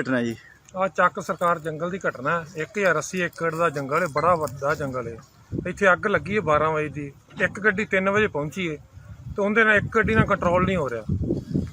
ਘਟਨਾ ਜੀ? ਆ ਚੱਕ ਸਰਕਾਰ ਜੰਗਲ ਦੀ ਘਟਨਾ ਹੈ। 1080 ਏਕੜ ਦਾ ਜੰਗਲ ਹੈ, ਬੜਾ ਵੱਡਾ ਜੰਗਲ ਹੈ। ਇੱਥੇ ਅੱਗ ਲੱਗੀ ਹੈ 12 ਵਜੇ ਦੀ। ਇੱਕ ਗੱਡੀ 3 ਵਜੇ ਪਹੁੰਚੀ ਹੈ ਤੇ ਉਹਦੇ ਨਾਲ ਇੱਕ ਗੱਡੀ ਨਾਲ ਕੰਟਰੋਲ ਨਹੀਂ ਹੋ ਰਿਹਾ।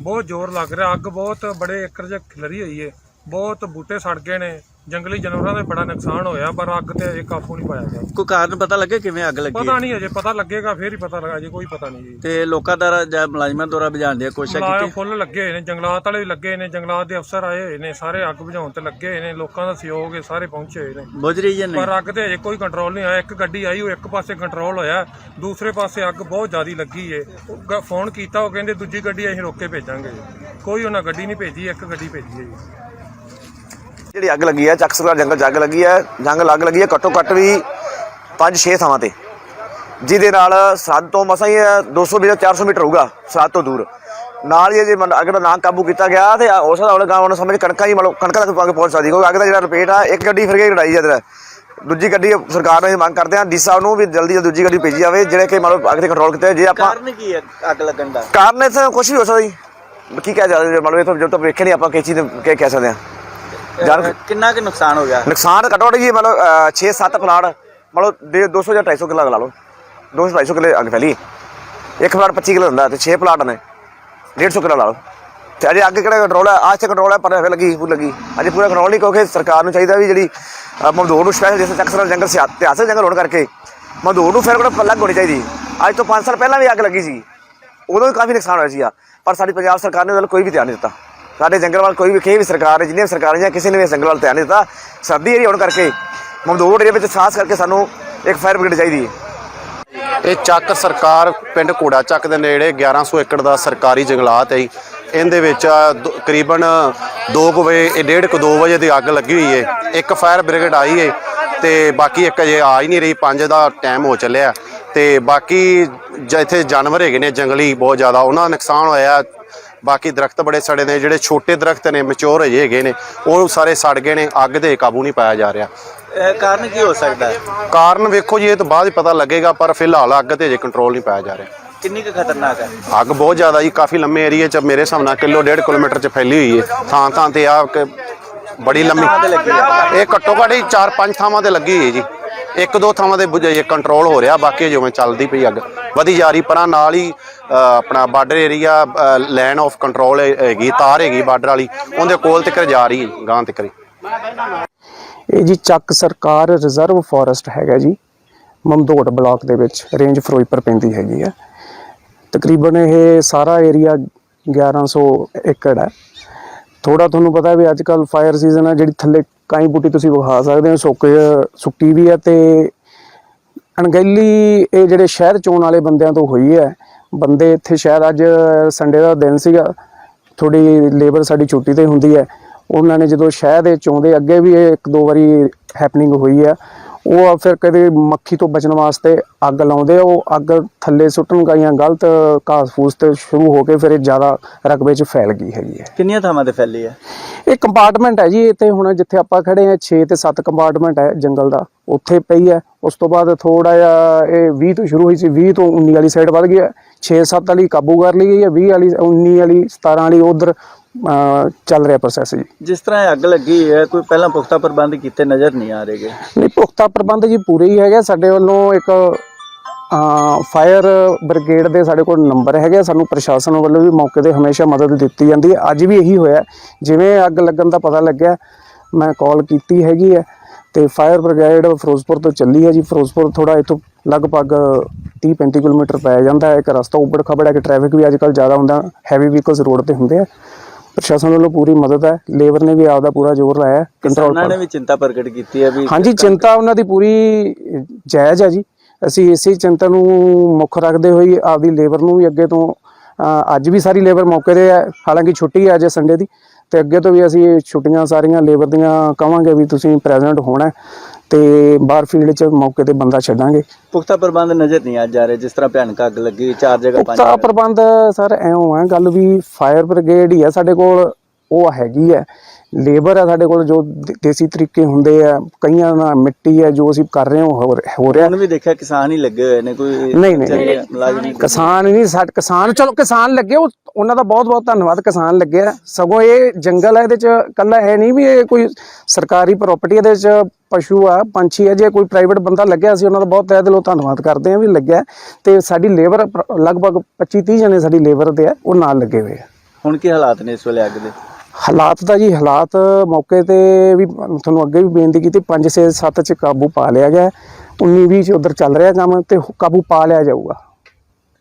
ਬਹੁਤ ਜ਼ੋਰ ਲੱਗ ਰਿਹਾ। ਅੱਗ ਬਹੁਤ ਬੜੇ ਏਕੜ 'ਚ ਖਿਲਰੀ ਹੋਈ ਹੈ। ਬਹੁਤ ਬੂਟੇ ਸੜ ਗਏ ਨੇ। ਜੰਗਲੀ ਜਾਨਵਰਾਂ ਦਾ ਬੜਾ ਨੁਕਸਾਨ ਹੋਇਆ ਪਰ ਅੱਗ ਤੇ ਅਜੇ ਕਾਬੂ ਨਹੀਂ ਪਾਇਆ ਗਿਆ। ਕੋਈ ਕਾਰਨ ਪਤਾ ਲੱਗੇ ਕਿਵੇਂ ਅੱਗ ਲੱਗੀ? ਪਤਾ ਨਹੀਂ ਅਜੇ ਪਤਾ ਲੱਗੇਗਾ ਫੇਰ ਹੀ ਪਤਾ ਲੱਗਾ ਅਜੇ ਕੋਈ ਪਤਾ ਨਹੀਂ ਜੀ। ਤੇ ਲੋਕਾਂ ਦਾ ਜਾਂ ਮੁਲਾਜ਼ਮਾਂ ਦੁਆਰਾ ਬੁਝਾਉਣ ਦੀ ਕੋਸ਼ਿਸ਼ ਲਾਇਆ ਕੀਤੀ? ਫੁੱਲ ਲੱਗੇ ਹੋਏ ਨੇ ਜੰਗਲਾਤ ਵਾਲੇ ਵੀ ਲੱਗੇ ਹੋਏ ਨੇ ਜੰਗਲਾਤ ਦੇ ਅਫਸਰ ਆਏ ਹੋਏ ਨੇ ਸਾਰੇ ਅੱਗ ਬੁਝਾਉਣ ਤੇ ਲੱਗੇ ਹੋਏ ਨੇ ਲੋਕਾਂ ਦਾ ਸਹਿਯੋਗ ਹੈ ਸਾਰੇ ਪਹੁੰਚੇ ਹੋਏ ਨੇ। ਬੁਝ ਰਹੀ ਹੈ ਨਹੀਂ? ਪਰ ਅੱਗ ਤੇ ਅਜੇ ਕੋਈ ਕੰਟਰੋਲ ਨਹੀਂ ਆਇਆ ਇੱਕ ਗੱਡੀ ਆਈ ਉਹ ਇੱਕ ਪਾਸੇ ਕੰਟਰੋਲ ਹੋਇਆ ਦੂਸਰੇ ਪਾਸੇ ਅੱਗ ਬਹੁਤ ਜ਼ਿਆਦੀ ਲੱਗੀ ਏ। ਉਹ ਗ- ਫੋਨ ਕੀਤਾ ਉਹ ਕਹਿੰਦੇ ਦੂਜੀ ਗੱਡੀ ਅਸੀਂ ਰੋਕ ਕੇ ਭੇਜਾਂਗੇ ਕੋਈ ਉਹਨਾਂ ਗੱਡੀ ਨਹੀਂ ਭੇਜੀ ਇੱਕ ਗੱਡੀ ਭੇਜੀ ਹੈ ਜੀ। ਜਿਹੜੀ ਅੱਗ ਲੱਗੀ ਹੈ ਚੱਕ ਸਰਕਾਰ ਜੰਗਲ 'ਚ ਅੱਗ ਲੱਗੀ ਹੈ ਜੰਗ ਅੱਗ ਲੱਗੀ ਹੈ ਘੱਟੋ ਘੱਟ ਵੀ 5-6 ਥਾਵਾਂ ਤੇ। ਜਿਹਦੇ ਨਾਲ ਸਰਹੱਦ ਤੋਂ ਮਸਾਂ ਹੀ 200 ਮੀਟਰ 400 ਮੀਟਰ ਹੋਊਗਾ ਸਰਹੱਦ ਤੋਂ ਦੂਰ। ਨਾਲ ਹੀ ਜੇ ਮੰਨ- ਅੱਗ ਦਾ ਨਾ ਕਾਬੂ ਕੀਤਾ ਗਿਆ ਤੇ ਉਸ ਦਾ ਵਾਲੇ ਗਾਂਵ ਨੂੰ ਸਮਝ ਕਣਕਾਂ ਹੀ ਮਤਲਬ ਕਣਕਾਂ ਤੱਕ ਪਾ ਕੇ ਪਹੁੰਚ ਸਕਦੀ ਕਿਉਂਕਿ ਅੱਗ ਦਾ ਜਿਹੜਾ ਰਿਪੇਟ ਆ ਇੱਕ ਗੱਡੀ ਫਿਰ ਕੇ ਲੜਾਈ ਜਦ ਦੂਜੀ ਗੱਡੀ ਸਰਕਾਰ ਨੂੰ ਇਹ ਮੰਗ ਕਰਦੇ ਆ ਡੀ ਸਾਹਿਬ ਨੂੰ ਵੀ ਜਲਦੀ ਜਲਦੀ ਦੂਜੀ ਗੱਡੀ ਭੇਜੀ ਜਾਵੇ ਜਿਹੜੇ ਕਿ ਮਤਲਬ ਅੱਗ ਤੇ ਕੰਟਰੋਲ ਕੀਤੇ ਜੇ ਆਪਾਂ ਕਾਰਨ ਕੀ ਹੈ ਅੱਗ ਲੱਗਣ ਦਾ? ਕਾਰਨ ਇਸ ਕੁਝ ਵੀ ਹੋ ਸਕਦਾ ਜੀ। ਕੀ ਕਹਿ ਸਕਦੇ ਮਤਲਬ ਇਹ ਤਾਂ ਜਦੋਂ ਤੱਕ ਵੇਖੇ ਨਹੀਂ ਆਪਾਂ ਕਿਸ ਚੀਜ਼ ਕਹਿ ਸਕਦੇ ਆ। ਕਿੰਨਾ ਕੁ ਨੁਕਸਾਨ ਹੋ ਗਿਆ? ਨੁਕਸਾਨ ਘੱਟੋ ਘੱਟ ਜੀ ਮਤਲਬ 6-7 ਪਲਾਟ ਮਤਲਬ ਦੇ 200 ਜਾਂ 250 ਕਿੱਲਾ ਲਾ ਲਓ। 200 250 ਕਿੱਲੇ ਅੱਗ ਫੈਲੀ। ਇੱਕ ਪਲਾਟ 25 ਕਿੱਲੇ ਹੁੰਦਾ ਤੇ 6 ਪਲਾਟ ਨੇ। 150 ਕਿੱਲਾ ਲਾ ਲਓ। ਤੇ ਅਜੇ ਅੱਗ ਕਿਹੜਾ ਕੰਟਰੋਲ ਹੈ ਅੱਜ ਤੇ ਕੰਟਰੋਲ ਹੈ ਪਰ ਫਿਰ ਲੱਗੀ ਪੂਰੀ ਲੱਗੀ। ਅਜੇ ਪੂਰਾ ਕੰਟਰੋਲ ਨਹੀਂ ਕਿਉਂਕਿ ਸਰਕਾਰ ਨੂੰ ਚਾਹੀਦਾ ਵੀ ਜਿਹੜੀ ਮਮਦੂਰ ਨੂੰ ਸਪੈਸ਼ਲ ਜਿਸ ਚੱਕਸਰ ਜੰਗਲ ਸਿਆ- ਇਤਿਹਾਸਕ ਜੰਗਲ ਹੋਣ ਕਰਕੇ ਮਮਦੂਰ ਨੂੰ ਫਿਰ ਕੋਲ ਅਲੱਗ ਹੋਣੀ ਚਾਹੀਦੀ। ਅੱਜ ਤੋਂ 5 ਸਾਲ ਪਹਿਲਾਂ ਵੀ ਅੱਗ ਲੱਗੀ ਸੀ। ਉਦੋਂ ਵੀ ਕਾਫੀ ਨੁਕਸਾਨ ਹੋਇਆ ਸੀਗਾ। ਪਰ ਸਾਡੀ ਪੰਜਾਬ ਸਰਕਾਰ ਨੇ ਉਹਦੇ ਵੱਲ ਕੋਈ ਵੀ ਧਿਆਨ ਨਹੀਂ ਦਿੱਤਾ। ਸਾਡੇ ਜੰਗਲ ਵੱਲ ਕੋਈ ਵੀ ਕਿਸੇ ਵੀ ਸਰਕਾਰ ਨੇ, ਜਿੰਨੀਆਂ ਵੀ ਸਰਕਾਰਾਂ ਜਾਂ ਕਿਸੇ ਨੇ ਵੀ ਇਸ ਜੰਗਲ ਵੱਲ ਧਿਆਨ ਨਹੀਂ ਦਿੱਤਾ ਸਰਦੀ ਏਰੀਆ ਹੋਣ ਕਰਕੇ ਮਮਦੂਰ ਏਰੀਆ ਵਿੱਚ ਖਾਸ ਕਰਕੇ ਸਾਨੂੰ ਇੱਕ ਫਾਇਰ ਬ੍ਰਿਗੇਡ ਚਾਹੀਦੀ ਹੈ। ਇਹ ਚੱਕ ਸਰਕਾਰ ਪਿੰਡ ਘੋੜਾ ਚੱਕ ਦੇ ਨੇੜੇ 1100 ਏਕੜ ਦਾ ਸਰਕਾਰੀ ਜੰਗਲਾਤ ਹੈ ਜੀ। ਇਹਦੇ ਵਿੱਚ ਦ- ਤਕਰੀਬਨ 2 ਵਜੇ, ਇਹ ਡੇਢ ਕੁ 2 ਵਜੇ ਦੀ ਅੱਗ ਲੱਗੀ ਹੋਈ ਹੈ। ਇੱਕ ਫਾਇਰ ਬ੍ਰਿਗੇਡ ਆਈ ਹੈ ਤੇ ਬਾਕੀ ਇੱਕ ਅਜੇ ਆ ਹੀ ਨਹੀਂ ਰਹੀ 5 ਦਾ ਟਾਈਮ ਹੋ ਚੱਲਿਆ। ਤੇ ਬਾਕੀ ਜ, ਇੱਥੇ ਜਾਨਵਰ ਹੈਗੇ ਨੇ ਜੰਗਲੀ, ਬਹੁਤ ਜ਼ਿਆਦਾ। ਉਹਨਾਂ ਦਾ ਨੁਕਸਾਨ ਹੋਇਆ ਬਾਕੀ ਦਰਖਤ ਬੜੇ ਸੜੇ ਨੇ ਜਿਹੜੇ ਛੋਟੇ ਦਰਖਤ ਨੇ ਮੈਚੁਰ ਹਜੇ ਹੈਗੇ ਨੇ ਉਹ ਸਾਰੇ ਸੜ ਗਏ ਨੇ ਅੱਗ ਦੇ ਕਾਬੂ ਨਹੀਂ ਪਾਇਆ ਜਾ ਰਿਹਾ। ਕਾਰਨ ਕੀ ਹੋ ਸਕਦਾ ਹੈ? ਕਾਰਨ ਵੇਖੋ ਜੀ ਇਹ ਤਾਂ ਬਾਅਦ ਪਤਾ ਲੱਗੇਗਾ ਪਰ ਫਿਲਹਾਲ ਅੱਗ ਤੇ ਅਜੇ ਕੰਟਰੋਲ ਨਹੀਂ ਪਾਇਆ ਜਾ ਰਿਹਾ। ਕਿੰਨੀ ਕੁ ਖਤਰਨਾਕ ਹੈ? ਅੱਗ ਬਹੁਤ ਜ਼ਿਆਦਾ ਜੀ ਕਾਫੀ ਲੰਮੇ ਏਰੀਏ 'ਚ ਮੇਰੇ ਹਿਸਾਬ ਨਾਲ ਕਿਲੋ ਡੇਢ ਕਿਲੋਮੀਟਰ 'ਚ ਫੈਲੀ ਹੋਈ ਹੈ ਥਾਂ ਥਾਂ ਤੇ ਆ ਬੜੀ ਲੰਮੀ ਇਹ ਘੱਟੋ ਘੱਟ ਹੀ 4-5 ਥਾਵਾਂ ਤੇ ਲੱਗੀ ਹੋਈ ਹੈ ਜੀ। ਇੱਕ ਦੋ ਥਾਵਾਂ ਦੇ ਕੰਟਰੋਲ ਹੋ ਰਿਹਾ, ਬਾਕੀ ਜਿਵੇਂ ਚੱਲਦੀ ਪਈ ਅੱਗ। ਵਧੀ ਜਾ ਰਹੀ, ਪਰਾਂ ਨਾਲ ਹੀ ਆਪਣਾ border area line of control ਹੈਗੀ, ਤਾਰ ਹੈਗੀ ਬਾਰਡਰ ਵਾਲੀ, ਉਹਦੇ ਕੋਲ ਤੱਕ ਜਾ ਰਹੀ ਗਾਂ ਤੱਕ। ਇਹ ਜੀ ਚੱਕ ਸਰਕਾਰ ਰਿਜ਼ਰਵ ਫੋਰੈਸਟ ਹੈਗਾ ਜੀ ਮਮਦੋਟ ਬਲਾਕ ਦੇ ਵਿੱਚ ਰੇਂਜ ਫਿਰੋਜ਼ਪੁਰ ਪੈਂਦੀ ਹੈਗੀ ਆ ਤਕਰੀਬਨ ਇਹ ਸਾਰਾ ਏਰੀਆ 1100 ਏਕੜ ਹੈ। ਥੋੜਾ ਤੁਹਾਨੂੰ ਪਤਾ ਵੀ ਅੱਜ ਕੱਲ ਫਾਇਰ ਸੀਜ਼ਨ ਹੈ, ਜਿਹੜੀ ਥੱਲੇ ਕਾਈ ਬੂਟੀ ਤੁਸੀਂ ਵਿਖਾ ਸਕਦੇ ਹੋ, ਸੁੱਕ ਸੁੱਕੀ ਵੀ ਹੈ ਤੇ ਅਣਗਹਿਲੀ ਇਹ ਜਿਹੜੇ ਸ਼ਹਿਰ ਚੋਣ ਵਾਲੇ ਬੰਦਿਆਂ ਤੋਂ ਹੋਈ ਹੈ। ਬੰਦੇ ਇੱਥੇ ਸ਼ਹਿਰ ਅੱਜ ਸੰਡੇ ਦਾ ਦਿਨ ਸੀਗਾ ਥੋੜੀ ਲੇਬਰ ਸਾਡੀ ਛੁੱਟੀ ਤੇ ਹੁੰਦੀ ਹੈ। ਉਹਨਾਂ ਨੇ ਜਦੋਂ ਸ਼ਹਿਰ ਦੇ ਚੋਂਦੇ, ਅੱਗੇ ਵੀ ਇਹ ਇੱਕ ਦੋ ਵਾਰੀ ਹੈਪਨਿੰਗ ਹੋਈ ਆ ਉਹ ਫਿਰ ਕਦੇ ਮੱਖੀ ਤੋਂ ਬਚਣ ਵਾਸਤੇ ਅੱਗ ਲਾਉਂਦੇ ਉਹ ਅੱਗ ਥੱਲੇ ਸੁੱਟਣ ਗਈਆਂ ਗਲਤ ਘਾਸ ਫੂਸ ਤੇ ਸ਼ੁਰੂ ਹੋ ਕੇ ਫਿਰ ਇਹ ਜ਼ਿਆਦਾ ਰਕਬੇ 'ਚ ਫੈਲ ਗਈ ਹੈਗੀ ਹੈ। ਕਿੰਨੀਆਂ ਥਾਵਾਂ ਤੇ ਫੈਲੀ ਹੈ? ਇਹ ਕੰਪਾਰਟਮੈਂਟ ਹੈ ਜੀ ਇੱਥੇ ਹੁਣ ਜਿੱਥੇ ਆਪਾਂ ਖੜੇ ਆ 6 ਤੇ 7 ਕੰਪਾਰਟਮੈਂਟ ਹੈ ਜੰਗਲ ਦਾ ਉੱਥੇ ਪਈ ਹੈ। ਉਸ ਤੋਂ ਬਾਅਦ ਥੋੜਾ ਜਿਹਾ ਇਹ 20 ਤੋਂ ਸ਼ੁਰੂ ਹੋਈ ਸੀ 20 ਤੋਂ 19 ਵਾਲੀ ਸਾਈਡ ਵੱਧ ਗਿਆ 6-7 ਵਾਲੀ ਕਾਬੂ ਕਰ ਲਈ ਗਈ ਹੈ 20 ਵਾਲੀ 19 ਵਾਲੀ 17 ਵਾਲੀ ਉਧਰ ਚੱਲ ਰਿਹਾ ਪ੍ਰੋਸੈਸ ਜੀ। ਜਿਸ ਤਰ੍ਹਾਂ ਇਹ ਅੱਗ ਲੱਗੀ ਹੈ ਕੋਈ ਪਹਿਲਾਂ ਪੁਖਤਾ ਪ੍ਰਬੰਧ ਕੀਤੇ ਨਜ਼ਰ ਨਹੀਂ ਆ ਰਹੇਗੇ ਨਹੀਂ ਪੁਖਤਾ ਪ੍ਰਬੰਧ ਜੀ ਪੂਰੇ ਹੀ ਹੈਗੇ ਸਾਡੇ ਵੱਲੋਂ ਇੱਕ ਫਾਇਰ ਬ੍ਰਿਗੇਡ ਦੇ ਸਾਡੇ ਕੋਲ ਨੰਬਰ ਹੈਗੇ ਆ, ਸਾਨੂੰ ਪ੍ਰਸ਼ਾਸਨ ਵੱਲੋਂ ਵੀ ਮੌਕੇ ਤੇ ਹਮੇਸ਼ਾ ਮਦਦ ਦਿੱਤੀ ਜਾਂਦੀ ਹੈ। ਅੱਜ ਵੀ ਇਹੀ ਹੋਇਆ। ਜਿਵੇਂ ਅੱਗ ਲੱਗਣ ਦਾ ਪਤਾ ਲੱਗਿਆ ਮੈਂ ਕਾਲ ਕੀਤੀ ਹੈਗੀ ਹੈ ਤੇ ਫਾਇਰ ਬ੍ਰਿਗੇਡ ਫਿਰੋਜ਼ਪੁਰ ਤੋਂ ਚੱਲੀ ਹੈ ਜੀ। ਫਿਰੋਜ਼ਪੁਰ ਥੋੜਾ ਇਥੋਂ ਲਗਭਗ 30 35 ਕਿਲੋਮੀਟਰ ਪੈ ਜਾਂਦਾ ਹੈ। ਇੱਕ ਰਸਤਾ ਉੱਬੜ ਖਬੜ ਹੈ ਕਿ ਟ੍ਰੈਫਿਕ ਵੀ ਅੱਜ ਕੱਲ ਜ਼ਿਆਦਾ ਹੁੰਦਾ ਹੈਵੀ ਵਹੀਕਲਸ ਰੋਡ ਤੇ ਹੁੰਦੇ ਆ। ਪ੍ਰਸ਼ਾਸਨ ਵੱਲੋਂ ਪੂਰੀ ਮਦਦ ਹੈ। ਲੇਬਰ ਨੇ ਵੀ ਆਪਦਾ ਪੂਰਾ ਜ਼ੋਰ ਲਾਇਆ ਕੰਟਰੋਲ ਕਿਸਾਨਾਂ ਨੇ ਵੀ ਚਿੰਤਾ ਪ੍ਰਗਟ ਕੀਤੀ ਹੈ ਵੀ ਹਾਂਜੀ ਚਿੰਤਾ ਉਹਨਾਂ ਦੀ ਪੂਰੀ ਜਾਇਜ਼ ਹੈ ਜੀ। ਅਸੀਂ ਇਸੇ ਚਿੰਤਾ ਨੂੰ ਮੁੱਖ ਰੱਖਦੇ ਹੋਏ ਆਪਦੀ ਲੇਬਰ ਨੂੰ ਵੀ ਅੱਗੇ ਤੋਂ ਅੱਜ ਵੀ ਸਾਰੀ ਲੇਬਰ ਮੌਕੇ ਤੇ ਹੈ। ਹਾਲਾਂਕਿ ਛੁੱਟੀ ਹੈ ਅੱਜ ਸੰਡੇ ਦੀ। ਤੇ ਅੱਗੇ ਤੋਂ ਵੀ ਅਸੀਂ ਛੁੱਟੀਆਂ ਸਾਰੀਆਂ ਲੇਬਰ ਦੀਆਂ ਕਵਾਂਗੇ ਵੀ ਤੁਸੀਂ ਪ੍ਰੈਜ਼ੈਂਟ ਹੋਣਾ ਤੇ ਬਾਹਰ ਫੀਲਡ 'ਚ ਮੌਕੇ ਤੇ ਬੰਦਾ ਛੱਡਾਂਗੇ ਪੁਖਤਾ ਪ੍ਰਬੰਧ ਨਜ਼ਰ ਨਹੀਂ ਆ ਜਾ ਰਹੇ ਜਿਸ ਤਰ੍ਹਾਂ ਭਿਆਨਕ ਅੱਗ ਲੱਗੀ ਚਾਰ ਜਗ੍ਹਾ ਪੰਜ ਪੁਖਤਾ। ਪ੍ਰਬੰਧ ਸਰ ਐਉਂ ਹੈ ਗੱਲ ਵੀ ਫਾਇਰ ਬ੍ਰਿਗੇਡ ਹੀ ਹੈ ਸਾਡੇ ਕੋਲ ਉਹ ਹੈਗੀ ਹੈ ਲੇਬਰ ਹੈ ਸਾਡੇ ਕੋਲ ਜੋ ਦੇਸੀ ਤਰੀਕੇ ਹੁੰਦੇ ਆ ਕਈਆਂ ਨਾਲ ਮਿੱਟੀ ਹੈ ਜੋ ਅਸੀਂ ਕਰ ਰਹੇ ਹਾਂ ਉਹ ਹੋ ਰਿਹਾ- ਹੁਣ ਵੀ ਦੇਖਿਆ ਕਿਸਾਨ ਹੀ ਲੱਗੇ ਹੋਏ ਨੇ ਕੋਈ ਨਹੀਂ, ਨਹੀਂ। ਆ। ਕਿਸਾਨ ਨਹੀਂ ਸਾਡ ਕਿਸਾਨ ਚਲੋ ਕਿਸਾਨ ਲੱਗੇ ਉਹ ਉਹਨਾਂ ਦਾ ਬਹੁਤ ਬਹੁਤ ਧੰਨਵਾਦ ਕਿਸਾਨ ਲੱਗੇ ਆ। ਸਗੋਂ ਇਹ ਜੰਗਲ ਹੈ ਇਹਦੇ ਚ ਕੱਲਾ ਹੈ ਨਹੀਂ ਵੀ ਇਹ ਕੋਈ ਸਰਕਾਰੀ ਪ੍ਰਾਪਰਟੀ ਇਹਦੇ ਚ ਪਸ਼ੂ ਆ ਪੰਛੀ ਹੈ ਜੇ ਕੋਈ ਪ੍ਰਾਈਵੇਟ ਬੰਦਾ ਲੱਗਿਆ ਸੀ ਉਹਨਾਂ ਦਾ ਬਹੁਤ ਤਹਿ ਦਿਲੋਂ ਧੰਨਵਾਦ ਕਰਦੇ ਆ ਵੀ ਲੱਗਿਆ। ਤੇ ਸਾਡੀ ਲੇਬਰ ਲਗਭਗ 25 30 ਜਣੇ ਸਾਡੀ ਲੇਬਰ ਦੇ ਆ ਉਹ ਨਾਲ ਲੱਗੇ ਹੋਏ ਆ। ਹੁਣ ਕੀ ਹਾਲਾਤ ਨੇ ਇਸ ਵੇਲੇ ਅੱਗ ਦੇ? ਹਾਲਾਤ ਦਾ ਜੀ ਹਾਲਾਤ ਮੌਕੇ ਤੇ ਵੀ ਤੁਹਾਨੂੰ ਅੱਗੇ ਵੀ ਬੇਨਤੀ ਕੀਤੀ 5 6 7 ਚ ਕਾਬੂ ਪਾ ਲਿਆ ਗਿਆ। 19 20 ਚ ਉਧਰ ਚੱਲ ਰਿਹਾ ਕੰਮ ਤੇ ਕਾਬੂ ਪਾ ਲਿਆ ਜਾਊਗਾ।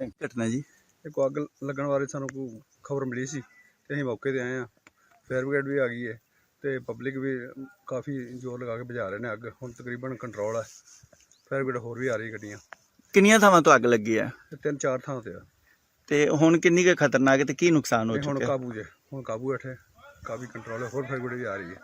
ਘਟਨਾ ਜੀ ਇੱਕ ਅੱਗ ਲੱਗਣ ਬਾਰੇ ਸਾਨੂੰ ਕੋਈ ਖਬਰ ਮਿਲੀ ਸੀ ਤੇ ਅਸੀਂ ਮੌਕੇ ਤੇ ਆਏ ਆ ਫਾਇਰ ਬ੍ਰਿਗੇਡ ਵੀ ਆ ਗਈ ਹੈ ਤੇ ਪਬਲਿਕ ਵੀ ਕਾਫੀ ਜ਼ੋਰ ਲਗਾ ਕੇ ਬੁਝਾ ਰਹੇ ਨੇ ਅੱਗ। ਹੁਣ ਤਕਰੀਬਨ ਕੰਟਰੋਲ ਹੈ ਫਾਇਰ ਬ੍ਰਿਗੇਡ ਹੋਰ ਵੀ ਆ ਰਹੀ ਗੱਡੀਆਂ। ਕਿੰਨੀਆਂ ਥਾਵਾਂ ਤੋਂ ਅੱਗ ਲੱਗੀ ਹੈ ਤਿੰਨ ਚਾਰ ਥਾਂ ਤੇ ਆ। ਤੇ ਹੁਣ ਕਿੰਨੀ ਕੁ ਖਤਰਨਾਕ ਤੇ ਕੀ ਨੁਕਸਾਨ ਹੋ ਤੇ ਹੁਣ ਚੁੱਕਿਆ? ਕਾਬੂ ਜੇ ਹੁਣ ਕਾਬੂ ਹੇਠ ਹੈ ਕਾਫੀ ਕੰਟਰੋਲ ਹੈ ਹੋਰ ਫਾਇਰ ਬ੍ਰਿਗੇਡ ਵੀ ਆ ਰਹੀ ਹੈ।